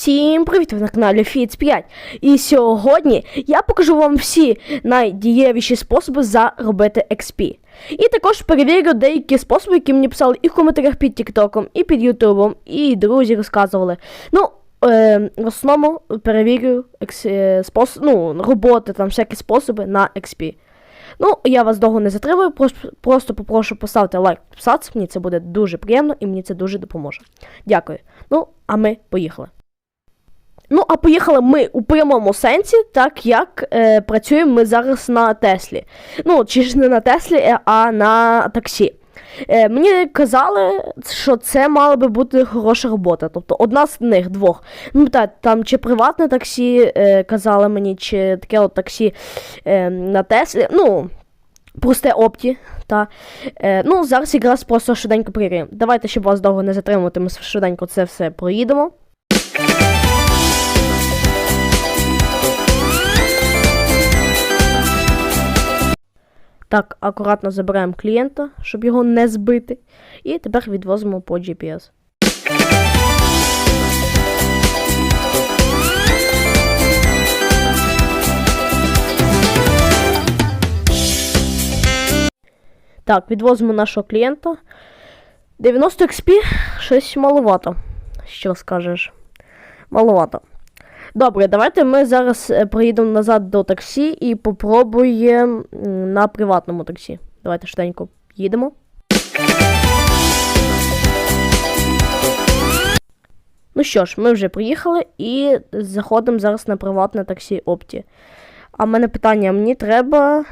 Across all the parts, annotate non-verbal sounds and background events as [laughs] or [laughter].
Всім привіт! Ви на каналі Фіц 5. І сьогодні я покажу вам всі найдієвіші способи заробити XP. І також перевірю деякі способи, які мені писали і в коментарях під Тіктоком, і під Ютубом, і друзі розказували. Ну, е, в основному перевірю екс, е, спос, ну, роботи, там всякі способи на XP. Ну, я вас довго не затримую, просто, просто попрошу поставити лайк, підписатися, мені це буде дуже приємно і мені це дуже допоможе. Дякую. Ну, а ми поїхали. Ну, а поїхали ми у прямому сенсі, так як е, працюємо ми зараз на Теслі. Ну, чи ж не на Теслі, е, а на таксі. Е, мені казали, що це мала би бути хороша робота. Тобто одна з них двох. Ну, так, там чи приватне таксі е, казали мені, чи таке от таксі е, на Теслі. Ну, просте опті. Та. Е, ну, зараз якраз просто швиденько перевіримо. Давайте, щоб вас довго не затримувати, ми швиденько це все проїдемо. Так, акуратно забираємо клієнта, щоб його не збити. І тепер відвозимо по GPS. Так, відвозимо нашого клієнта. 90 XP щось маловато. Що скажеш? Маловато. Добре, давайте ми зараз е, приїдемо назад до таксі і попробуємо на приватному таксі. Давайте швиденько їдемо. Ну що ж, ми вже приїхали і заходимо зараз на приватне таксі Опті. А в мене питання: мені треба.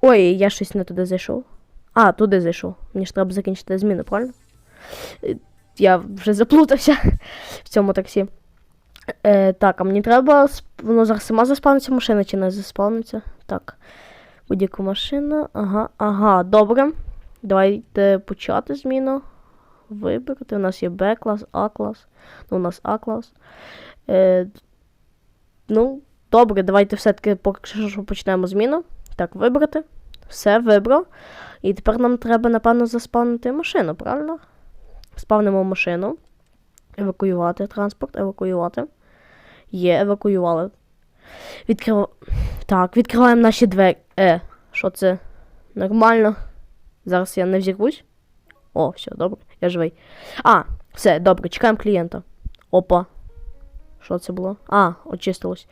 Ой, я щось не туди зайшов. А, туди зайшов. Мені ж треба закінчити зміну, правильно? Е, Я вже заплутався [laughs] в цьому таксі. Е, так, а мені треба. Воно зараз сама заспавниться машина чи не заспавниться? Так. Будь-яку машину. Ага, ага, добре. Давайте почати зміну. Вибрати. У нас є Б клас, А клас. Ну, у нас А клас. Е, ну, добре, давайте все-таки що почнемо зміну. Так, вибрати. Все, вибрав. І тепер нам треба, напевно, заспавнити машину, правильно? Спавнимо машину. Евакуювати транспорт, евакуювати. Є, евакуювали. Відкрив... Так, відкриваємо наші двері. Е, що це? Нормально. Зараз я не взірвусь. О, все, добре, я живий. А, все, добре, чекаємо клієнта. Опа. Що це було? А, очистилось.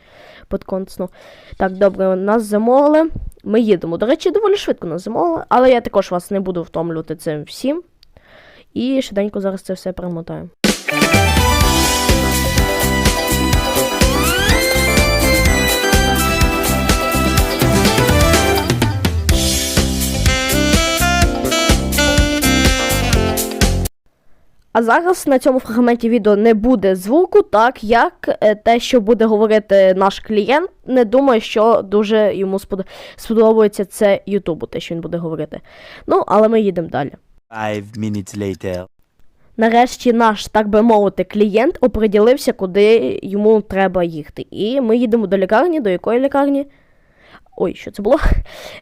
Подконцно. Так, добре, нас замовили. Ми їдемо. До речі, доволі швидко нас замовили, але я також вас не буду втомлювати цим всім. І швиденько зараз це все перемотаю. А зараз на цьому фрагменті відео не буде звуку, так як е, те, що буде говорити наш клієнт, не думаю, що дуже йому сподобається це Ютубу, те, що він буде говорити. Ну, але ми їдемо далі. Five minutes later. Нарешті наш, так би мовити, клієнт оприділився, куди йому треба їхати. І ми їдемо до лікарні. До якої лікарні? Ой, що це було?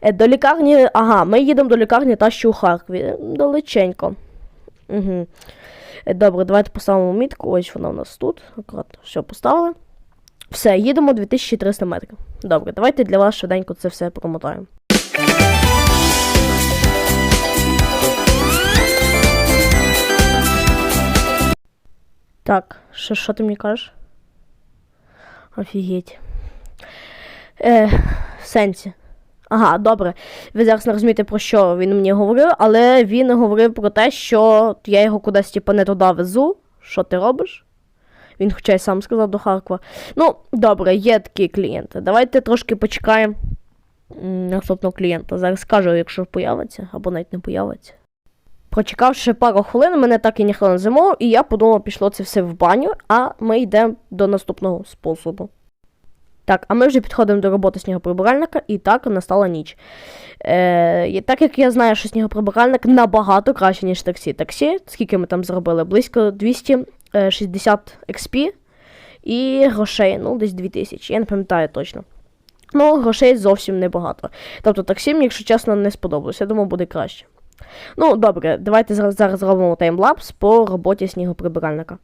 Е, До лікарні. Ага, ми їдемо до лікарні та що у Харкові. Далеченько. Угу. Добре, давайте поставимо мітку. Ось вона у нас тут. Акуратно, все поставили. Все, їдемо 2300 метрів. Добре, давайте для вас швиденько це все промотаємо. Так, що, що ти мені кажеш? Офігеть. Е, в сенсі. Ага, добре. Ви зараз не розумієте, про що він мені говорив, але він говорив про те, що я його кудись типу, не туди везу. Що ти робиш? Він хоча й сам сказав до Харкова. Ну, добре, є такі клієнти. Давайте трошки почекаємо наступного клієнта. Зараз скажу, якщо появиться, або навіть не появиться. Прочекавши пару хвилин, мене так і ніхто не замовив, і я подумав, пішло це все в баню, а ми йдемо до наступного способу. Так, а ми вже підходимо до роботи снігоприбиральника, і так настала ніч. Е, так як я знаю, що снігоприбиральник набагато краще, ніж таксі. Таксі, скільки ми там зробили? Близько 260 XP і грошей, ну, десь 2000, я не пам'ятаю точно. Ну, грошей зовсім небагато. Тобто таксі мені, якщо чесно, не сподобалося. Я думав, буде краще. Ну, добре, давайте зараз зробимо таймлапс по роботі снігоприбиральника.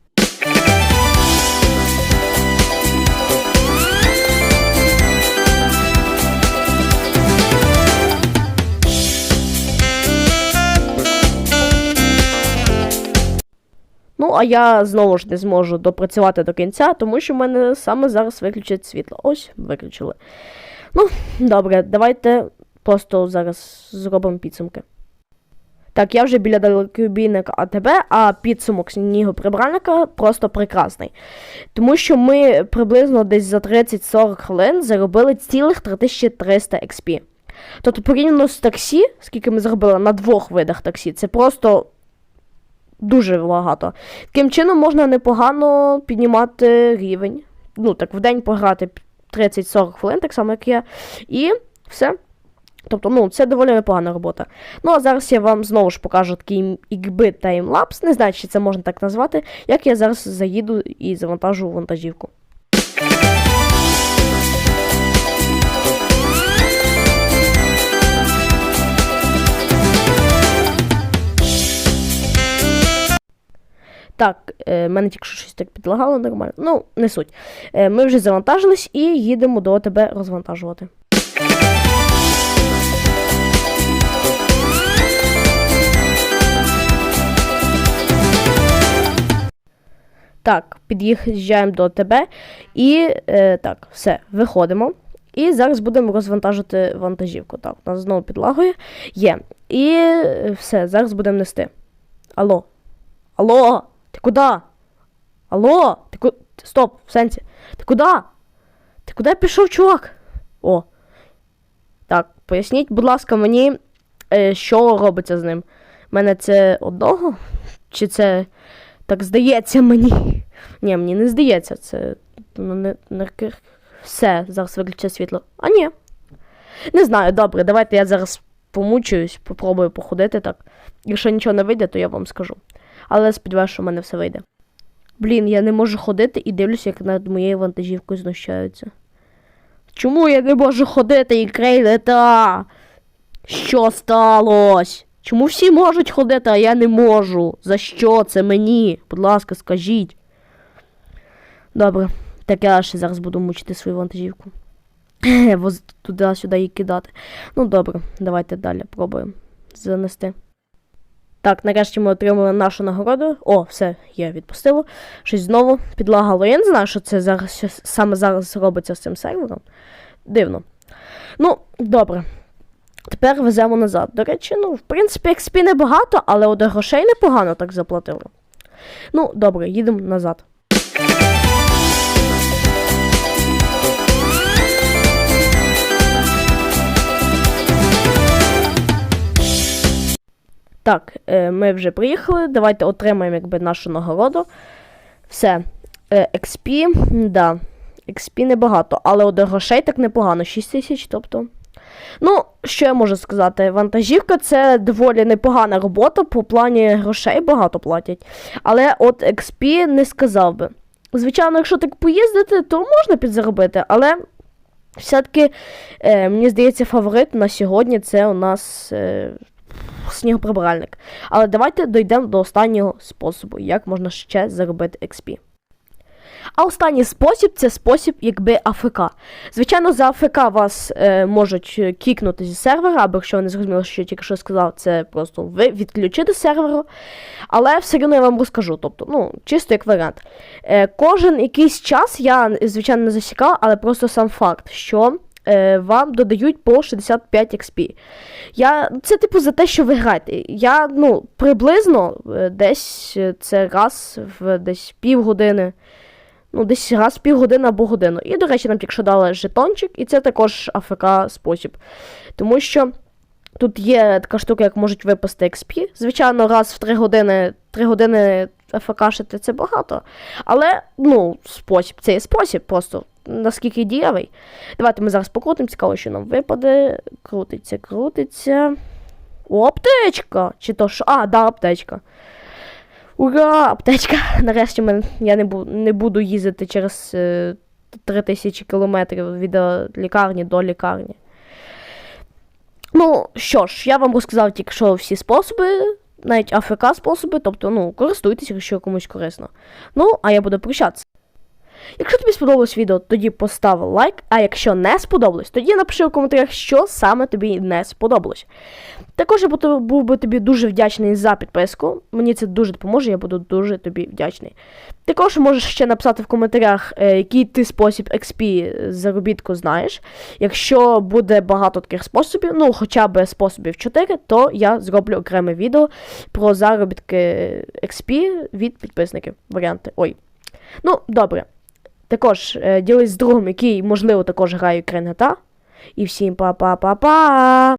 А я знову ж не зможу допрацювати до кінця, тому що в мене саме зараз виключать світло. Ось, виключили. Ну, добре, давайте просто зараз зробимо підсумки. Так, я вже біля далекобійника АТБ, а підсумок снігоприбральника просто прекрасний. Тому що ми приблизно десь за 30-40 хвилин заробили цілих 3300 XP. Тобто, порівняно з таксі, скільки ми заробили на двох видах таксі, це просто дуже багато. Таким чином можна непогано піднімати рівень. Ну, так, в день пограти 30-40 хвилин, так само, як я. І все. Тобто, ну, це доволі непогана робота. Ну, а зараз я вам знову ж покажу такий ікби таймлапс, не знаю, чи це можна так назвати, як я зараз заїду і завантажу вантажівку. Так, е, мене тільки що щось так підлагало нормально. Ну, не суть. Е, ми вже завантажились і їдемо до тебе розвантажувати. Так, під'їжджаємо до тебе. І е, так, все, виходимо. І зараз будемо розвантажити вантажівку. Так, у нас знову підлагує. Є. І е, все, зараз будемо нести. Алло. Алло, ти куди? Алло, ти ку... Стоп, в сенсі. Ти куди? Ти куди пішов, чувак? О. Так, поясніть, будь ласка, мені, е, що робиться з ним. Мене це одного? Чи це так здається мені? Ні, мені не здається, це. Ну, не, не... Все, зараз виключить світло. А ні. Не знаю, добре, давайте я зараз помучуюсь, попробую походити так. Якщо нічого не вийде, то я вам скажу. Але сподіваюся, що в мене все вийде. Блін, я не можу ходити і дивлюся, як над моєю вантажівкою знущаються. Чому я не можу ходити і крейдета? Що сталося? Чому всі можуть ходити, а я не можу? За що це мені? Будь ласка, скажіть. Добре, так я ще зараз буду мучити свою вантажівку. Туди-сюди її кидати. Ну добре, давайте далі пробуємо занести. Так, нарешті ми отримали нашу нагороду. О, все, є, відпустило. Щось знову підлагало. Я не знаю, що це зараз що саме зараз робиться з цим сервером. Дивно. Ну, добре. Тепер веземо назад. До речі, ну, в принципі, XP небагато, але от грошей непогано так заплатили. Ну, добре, їдемо назад. Так, е, ми вже приїхали. Давайте отримаємо якби нашу нагороду. Все. Е, XP, да. XP небагато, але от грошей так непогано. 6 тисяч, тобто. Ну, що я можу сказати? Вантажівка це доволі непогана робота, по плані грошей багато платять. Але от XP не сказав би. Звичайно, якщо так поїздити, то можна підзаробити, але все-таки, е, мені здається, фаворит на сьогодні це у нас е, снігоприбиральник. Але давайте дійдемо до останнього способу, як можна ще заробити XP. А останній спосіб це спосіб, якби АФК. Звичайно, за АФК вас е, можуть кікнути зі сервера, або якщо ви не зрозуміли, що я тільки що сказав, це просто ви відключити серверу. Але все одно я вам розкажу. Тобто, ну, чисто як варіант. Е, кожен якийсь час я, звичайно, не засікав, але просто сам факт, що е, вам додають по 65 XP. Я, це типу за те, що ви граєте. Я ну, приблизно е, десь е, це раз в десь півгодини. Ну, десь раз півгодини або годину. І, до речі, нам тільки що дали жетончик, і це також АФК спосіб. Тому що тут є така штука, як можуть випасти XP. Звичайно, раз в 3 години 3 години АФКшити це багато. Але, ну, спосіб, це є спосіб, просто наскільки дієвий. Давайте ми зараз покрутимо, цікаво, що нам випаде. Крутиться, крутиться. О, аптечка! Чи то що? А, да, аптечка. Ура! Аптечка! [laughs] Нарешті мен, я не, бу, не буду їздити через е, 3000 кілометрів від е, лікарні до лікарні. Ну, що ж, я вам розказав тільки що всі способи, навіть АФК способи, тобто, ну, користуйтесь, якщо комусь корисно. Ну, а я буду прощатися. Якщо тобі сподобалось відео, тоді постав лайк, а якщо не сподобалось, тоді напиши в коментарях, що саме тобі не сподобалось. Також я був би тобі дуже вдячний за підписку. Мені це дуже допоможе, я буду дуже тобі вдячний. Також можеш ще написати в коментарях, е, який ти спосіб XP заробітку знаєш. Якщо буде багато таких способів, ну хоча б способів 4, то я зроблю окреме відео про заробітки XP від підписників. Варіанти. Ой. Ну, добре. Також е, ділись з другом, який, можливо, також грає в І всім па-па-па-па!